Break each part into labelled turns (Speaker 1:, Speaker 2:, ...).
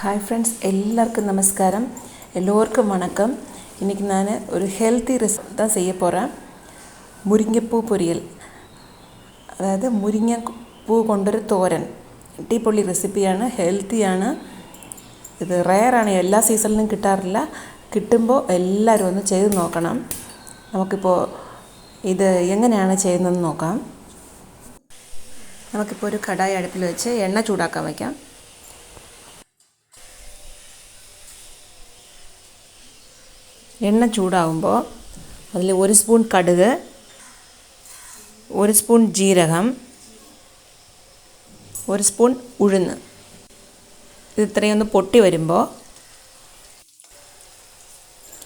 Speaker 1: Hi friends എല്ലാവർക്കും നമസ്കാരം. എല്ലാവർക്കും വണക്കം. എനിക്ക് ഞാൻ ഒരു ഹെൽത്തി റെസിപ്പി தான் செய்ய போகிறேன் മുരിങ്ങപ്പൂ പൊരിയൽ. അതായത് മുരിങ്ങ പൂ കൊണ്ടൊരു തോരൻ. അടിപൊളി റെസിപ്പിയാണ് ഹെൽത്തിയാണ് ഇത് റയറാണ് എല്ലാ സീസണിലും കിട്ടാറില്ല. കിട്ടുമ്പോൾ എല്ലാവരും ഒന്ന് ചെയ്ത് നോക്കണം. നമുക്കിപ്പോൾ ഇത് എങ്ങനെയാണ് ചെയ്യുന്നതെന്ന് നോക്കാം. നമുക്കിപ്പോൾ ഒരു കടായി അടുപ്പിൽ വെച്ച് എണ്ണ ചൂടാക്കാൻ വയ്ക്കാം എണ്ണ ചൂടാവുമ്പോൾ അതിൽ ഒരു സ്പൂൺ കടുക് ഒരു സ്പൂൺ ജീരകം ഒരു സ്പൂൺ ഉഴുന്ന്. ഇത് ഇത്രയും ഒന്ന് പൊട്ടി വരുമ്പോൾ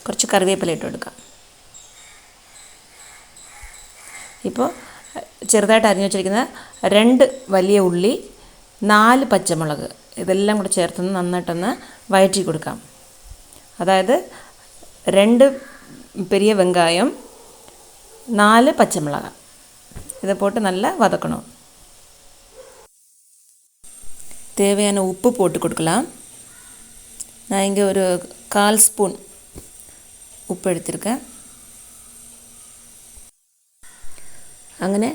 Speaker 1: കുറച്ച് കറിവേപ്പില ഇട്ട് കൊടുക്കാം. ഇപ്പോൾ ചെറുതായിട്ട് അരിഞ്ഞു വെച്ചിരിക്കുന്ന രണ്ട് വലിയ ഉള്ളി നാല് പച്ചമുളക് ഇതെല്ലാം കൂടെ ചേർത്തൊന്ന് നന്നായിട്ടൊന്ന് വയറ്റി കൊടുക്കാം. അതായത് രണ്ട് പെരിയ വെങ്കായം നാല് പച്ചമുളക് ഇത് പോട്ട് നല്ല வதக்கணும் தேவையான உப்பு போட்டு கொடுக்கலாம் நான் இங்கே ஒரு கால் ஸ்பூன் ഉപ്പ് എടുത്തിരിക്കാം അങ്ങനെ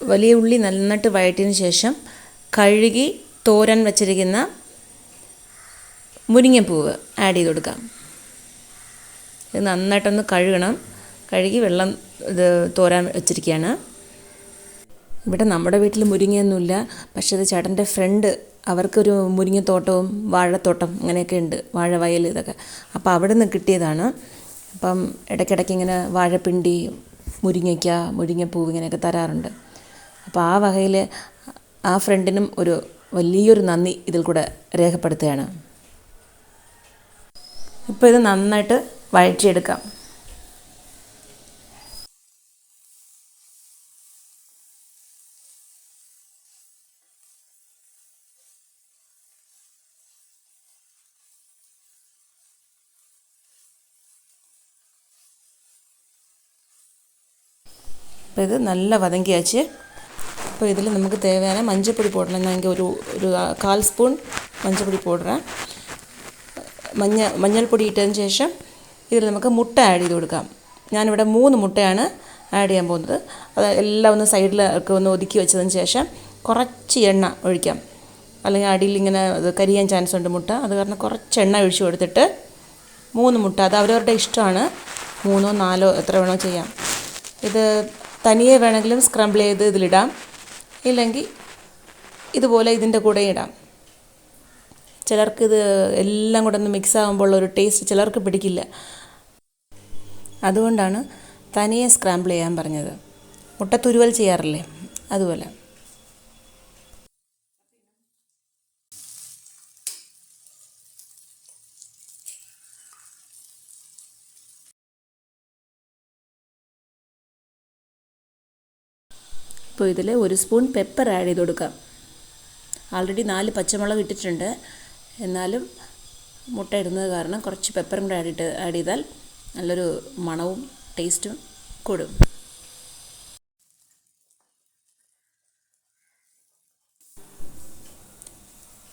Speaker 1: വലിയ ഉള്ളി നന്നായിട്ട് വഴറ്റിയതിന് ശേഷം കഴുകി തോരൻ വച്ചിരിക്കുന്ന മുരിങ്ങപ്പൂവ് ആഡ് ചെയ്ത് കൊടുക്കാം ഇത് നന്നായിട്ടൊന്ന് കഴുകണം. കഴുകി വെള്ളം ഇത് തോരാൻ വെച്ചിരിക്കുകയാണ്. ഇവിടെ നമ്മുടെ വീട്ടിൽ മുരിങ്ങയൊന്നുമില്ല. പക്ഷേ അത് ചേട്ടന്റെ ഫ്രണ്ട് അവർക്കൊരു മുരിങ്ങത്തോട്ടവും വാഴത്തോട്ടം അങ്ങനെയൊക്കെ ഉണ്ട്. വാഴ വയൽ ഇതൊക്കെ. അപ്പോൾ അവിടെ നിന്ന് കിട്ടിയതാണ്. അപ്പം ഇടയ്ക്കിടയ്ക്ക് ഇങ്ങനെ വാഴപ്പിണ്ടി മുരിങ്ങയ്ക്ക മുരിങ്ങപ്പൂവ് ഇങ്ങനെയൊക്കെ തരാറുണ്ട്. അപ്പോൾ ആ വകയിൽ ആ ഫ്രണ്ടിനും ഒരു വലിയൊരു നന്ദി ഇതിൽ കൂടെ രേഖപ്പെടുത്തുകയാണ്. ഇപ്പോൾ ഇത് നന്നായിട്ട് വഴറ്റിയെടുക്കാം അപ്പോൾ ഇത് നല്ല വതങ്കിയാച്ച്. അപ്പോൾ ഇതിൽ നമുക്ക് തേവേന മഞ്ഞൾപ്പൊടി പൗഡറിന് എന്നെങ്കിൽ ഒരു ഒരു കാൽ സ്പൂൺ മഞ്ഞൾപ്പൊടി പോടുക. മഞ്ഞ മഞ്ഞൾപ്പൊടി ഇട്ടതിന് ശേഷം ഇതിൽ നമുക്ക് മുട്ട ആഡ് ചെയ്ത് കൊടുക്കാം. ഞാനിവിടെ മൂന്ന് മുട്ടയാണ് ആഡ് ചെയ്യാൻ പോകുന്നത്. അത് എല്ലാം ഒന്ന് സൈഡിലൊക്കെ ഒന്ന് ഒതുക്കി വെച്ചതിന് ശേഷം കുറച്ച് എണ്ണ ഒഴിക്കാം. അല്ലെങ്കിൽ അടിയിൽ ഇങ്ങനെ അത് കരിയാൻ ചാൻസ് ഉണ്ട് മുട്ട. അത് കാരണം കുറച്ച് എണ്ണ ഒഴിച്ചു കൊടുത്തിട്ട് മൂന്ന് മുട്ട. അത് അവരവരുടെ ഇഷ്ടമാണ്. മൂന്നോ നാലോ എത്ര വേണോ ചെയ്യാം. ഇത് തനിയെ വേണമെങ്കിലും സ്ക്രംബിൾ ചെയ്ത് ഇതിലിടാം. ഇല്ലെങ്കിൽ ഇതുപോലെ ഇതിന്റെ കൂടെ ഇടാം. ചിലർക്കിത് എല്ലാം കൂടെ ഒന്ന് മിക്സ് ആകുമ്പോൾ ഒരു ടേസ്റ്റ് ചിലർക്ക് പിടിക്കില്ല. അതുകൊണ്ടാണ് തനിയെ സ്ക്രാമ്പിൾ ചെയ്യാൻ പറഞ്ഞത്. മുട്ട തുരുവൽ ചെയ്യാറില്ലേ? അതുപോലെ. ഇപ്പോൾ ഇതിൽ ഒരു സ്പൂൺ പെപ്പർ ആഡ് ചെയ്ത് കൊടുക്കാം. ആൾറെഡി നാല് പച്ചമുളക് ഇട്ടിട്ടുണ്ട്. എന്നാലും മുട്ട ഇടുന്നത് കാരണം കുറച്ച് പെപ്പറും കൂടെ ആഡ് ഇട്ട് ആഡ് ചെയ്താൽ നല്ലൊരു മണവും ടേസ്റ്റും കൂടും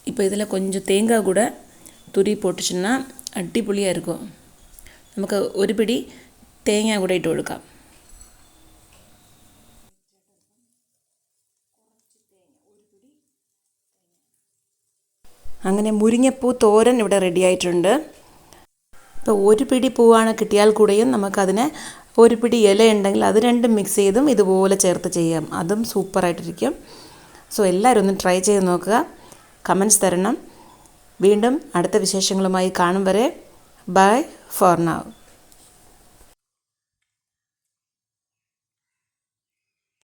Speaker 1: இப்போ இதில் கொஞ்சம் தேங்காய் கூட துரி போட்டுச்சுன்னா அடிப்பொலியாக இருக்கும் നമുക്ക് ഒരു പിടി തേങ്ങ കൂടെ ഇട്ട് കൊടുക്കാം അങ്ങനെ മുരിങ്ങപ്പൂ തോരൻ ഇവിടെ റെഡി ആയിട്ടുണ്ട് ഇപ്പോൾ ഒരു പിടി പൂവാണ് കിട്ടിയാൽ കൂടെയും നമുക്കതിനെ ഒരു പിടി ഇല ഉണ്ടെങ്കിൽ അത് രണ്ടും മിക്സ് ചെയ്തും ഇതുപോലെ ചേർത്ത് ചെയ്യാം. അതും സൂപ്പറായിട്ടിരിക്കും സോ എല്ലാവരും ഒന്ന് ട്രൈ ചെയ്ത് നോക്കുക. കമൻസ് തരണം. വീണ്ടും അടുത്ത വിശേഷങ്ങളുമായി കാണും വരെ. ബൈ ഫോർ നാവ്